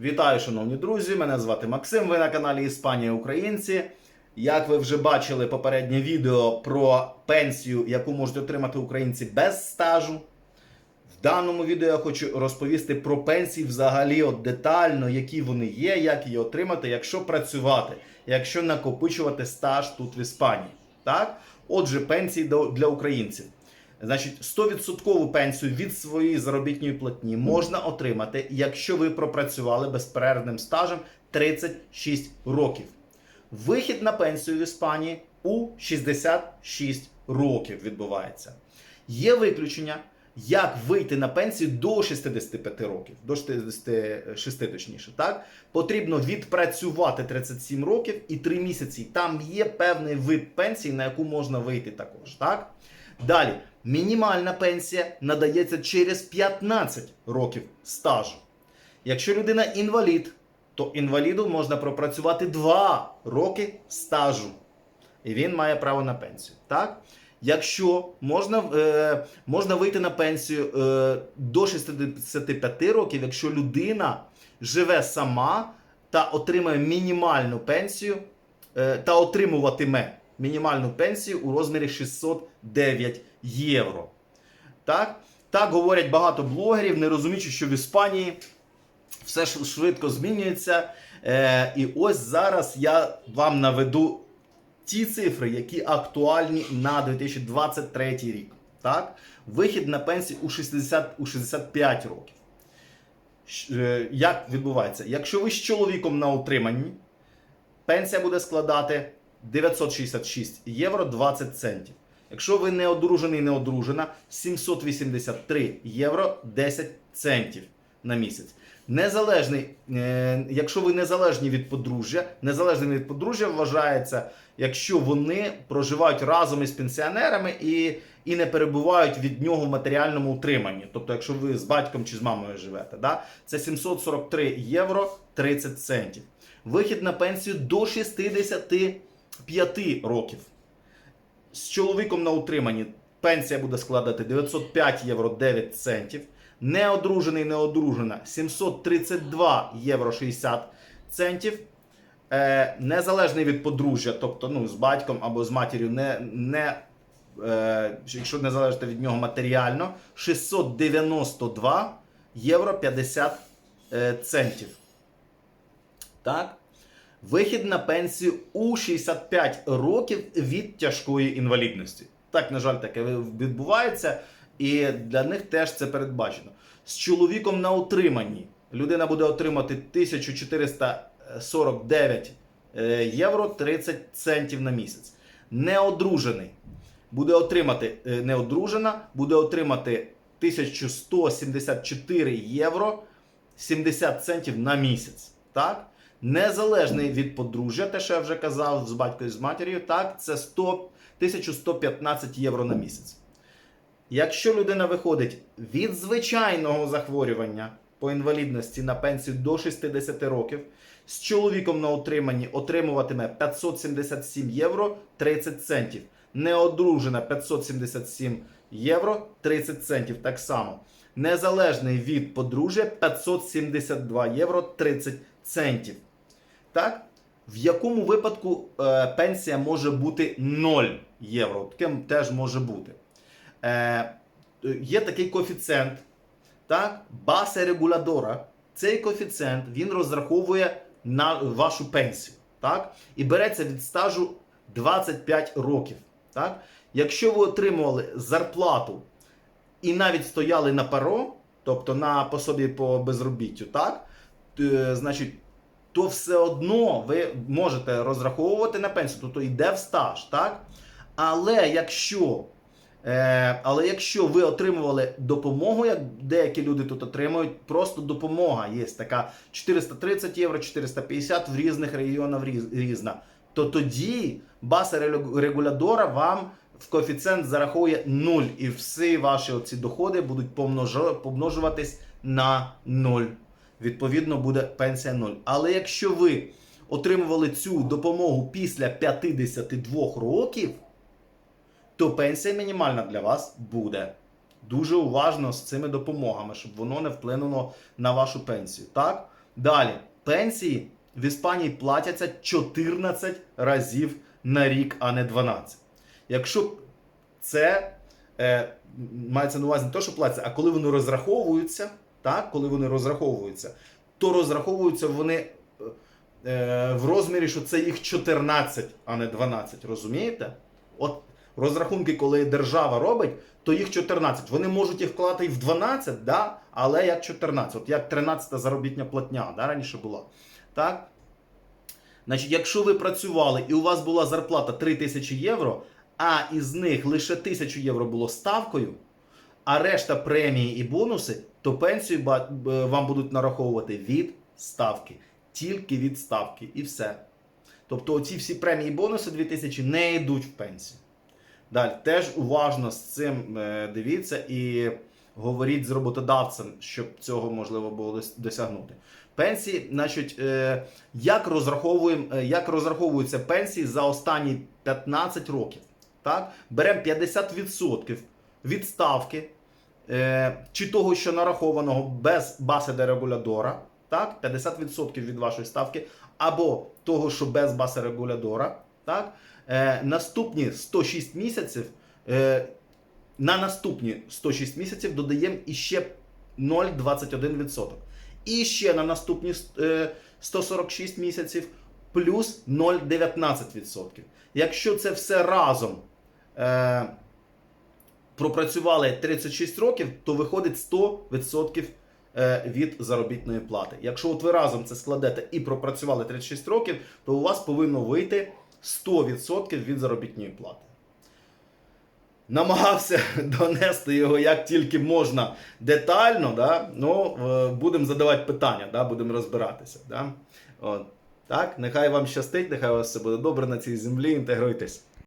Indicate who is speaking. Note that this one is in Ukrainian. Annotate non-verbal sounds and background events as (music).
Speaker 1: Вітаю, шановні друзі! Мене звати Максим. Ви на каналі Іспанія Українці. Як ви вже бачили попереднє відео про пенсію, яку можуть отримати українці без стажу. В даному відео я хочу розповісти про пенсії взагалі от детально, які вони є, як її отримати, якщо працювати, якщо накопичувати стаж тут в Іспанії. Так? Отже, пенсії для українців. Значить, 100% пенсію від своєї заробітної платні можна отримати, якщо ви пропрацювали безперервним стажем 36 років. Вихід на пенсію в Іспанії у 66 років відбувається. Є виключення, як вийти на пенсію до 65 років, до 66 точніше. Так? Потрібно відпрацювати 37 років і 3 місяці. Там є певний вид пенсії, на яку можна вийти також. Так? Далі, мінімальна пенсія надається через 15 років стажу. Якщо людина інвалід, то інваліду можна пропрацювати 2 роки стажу. І він має право на пенсію. Так? Якщо можна, е, можна вийти на пенсію е, до 65 років, якщо людина живе сама та отримає мінімальну пенсію, е, та отримуватиме мінімальну пенсію у розмірі 609 євро. Так? Так говорять багато блогерів, не розуміючи, що в Іспанії все швидко змінюється. Е, і ось зараз я вам наведу ті цифри, які актуальні на 2023 рік. Так? Вихід на пенсію у, 60, у 65 років. Е, Як відбувається? Якщо ви з чоловіком на утриманні, пенсія буде складати 966 євро 20 центів. Якщо ви не одружений, не одружена, 783 євро 10 центів на місяць. Незалежний, е, якщо ви незалежні від подружжя, незалежним від подружжя вважається, якщо вони проживають разом із пенсіонерами і, і не перебувають від нього в матеріальному утриманні. Тобто, якщо ви з батьком чи з мамою живете, да? це 743 євро 30 центів. Вихід на пенсію до 65 років. З чоловіком на утриманні пенсія буде складати 905 євро 9 центів. Неодружений, неодружена 732 євро 60 центів. Е, незалежний від подружжя, тобто ну, з батьком або з матір'ю, не, не, е, якщо не залежите від нього матеріально, 692 євро 50 е, центів. Так? Вихід на пенсію у 65 років від тяжкої інвалідності. Так, на жаль, таке відбувається, і для них теж це передбачено. З чоловіком на утриманні людина буде отримати 1449 е, євро 30 центів на місяць. Неодружений буде отримати е, неодружена, буде отримати 1174 євро 70 центів на місяць. Так? Незалежний від подружжя, те, що я вже казав з батькою і з матір'ю, так, це 100, 1115 євро на місяць. Якщо людина виходить від звичайного захворювання по інвалідності на пенсію до 60 років, з чоловіком на утриманні отримуватиме 577 євро 30 центів. Неодружена 577 євро 30 центів так само. Незалежний від подружжя 572 євро 30 центів. Так? В якому випадку е, пенсія може бути 0 євро? Таким теж може бути. Е, є такий коефіцієнт, так? Баса регуладора. Цей коефіцієнт він розраховує на вашу пенсію. Так? І береться від стажу 25 років. Так? Якщо ви отримували зарплату і навіть стояли на паро, тобто на пособі по безробіттю, так? Е, значить, то все одно ви можете розраховувати на пенсію, тобто йде в стаж, так? Але якщо, але якщо ви отримували допомогу, як деякі люди тут отримують, просто допомога є. Така 430 євро, 450 в різних регіонах різна, то тоді баса регулятора вам в коефіцієнт зарахує 0, і всі ваші оці доходи будуть помножу- помножуватись на 0 відповідно буде пенсія 0. Але якщо ви отримували цю допомогу після 52 років, то пенсія мінімальна для вас буде. Дуже уважно з цими допомогами, щоб воно не вплинуло на вашу пенсію. Так? Далі, пенсії в Іспанії платяться 14 разів на рік, а не 12. Якщо це е, мається на увазі не те, що платяться, а коли вони розраховуються, так, коли вони розраховуються, то розраховуються вони е, в розмірі, що це їх 14, а не 12. Розумієте? От розрахунки, коли держава робить, то їх 14. Вони можуть їх вкладати і в 12, да? але як 14, от як 13 заробітня платня, да, раніше була. Так? Значить, якщо ви працювали і у вас була зарплата 3000 євро, а із них лише 1000 євро було ставкою, а решта премії і бонуси, то пенсію вам будуть нараховувати від ставки. Тільки від ставки і все. Тобто оці всі премії і бонуси 2000 не йдуть в пенсію. Далі теж уважно з цим е, дивіться і говоріть з роботодавцем, щоб цього можливо було досягнути. Пенсії, значить, е, як, розраховуємо, е, як розраховуються пенсії за останні 15 років? Так? Беремо 50% від ставки, чи того, що нарахованого без баси де регулядора, так? 50% від вашої ставки, або того, що без баси регулядора, так? Е, наступні 106 місяців, е, на наступні 106 місяців додаємо іще 0,21%. І ще на наступні е, 146 місяців плюс 0,19%. Якщо це все разом е, пропрацювали 36 років, то виходить 100% е, від заробітної плати. Якщо от ви разом це складете і пропрацювали 36 років, то у вас повинно вийти 100% від заробітної плати. Намагався (laughs) донести його як тільки можна детально, да? ну, е, будемо задавати питання, да? будемо розбиратися. Да? От. Так, нехай вам щастить, нехай у вас все буде добре на цій землі, інтегруйтесь.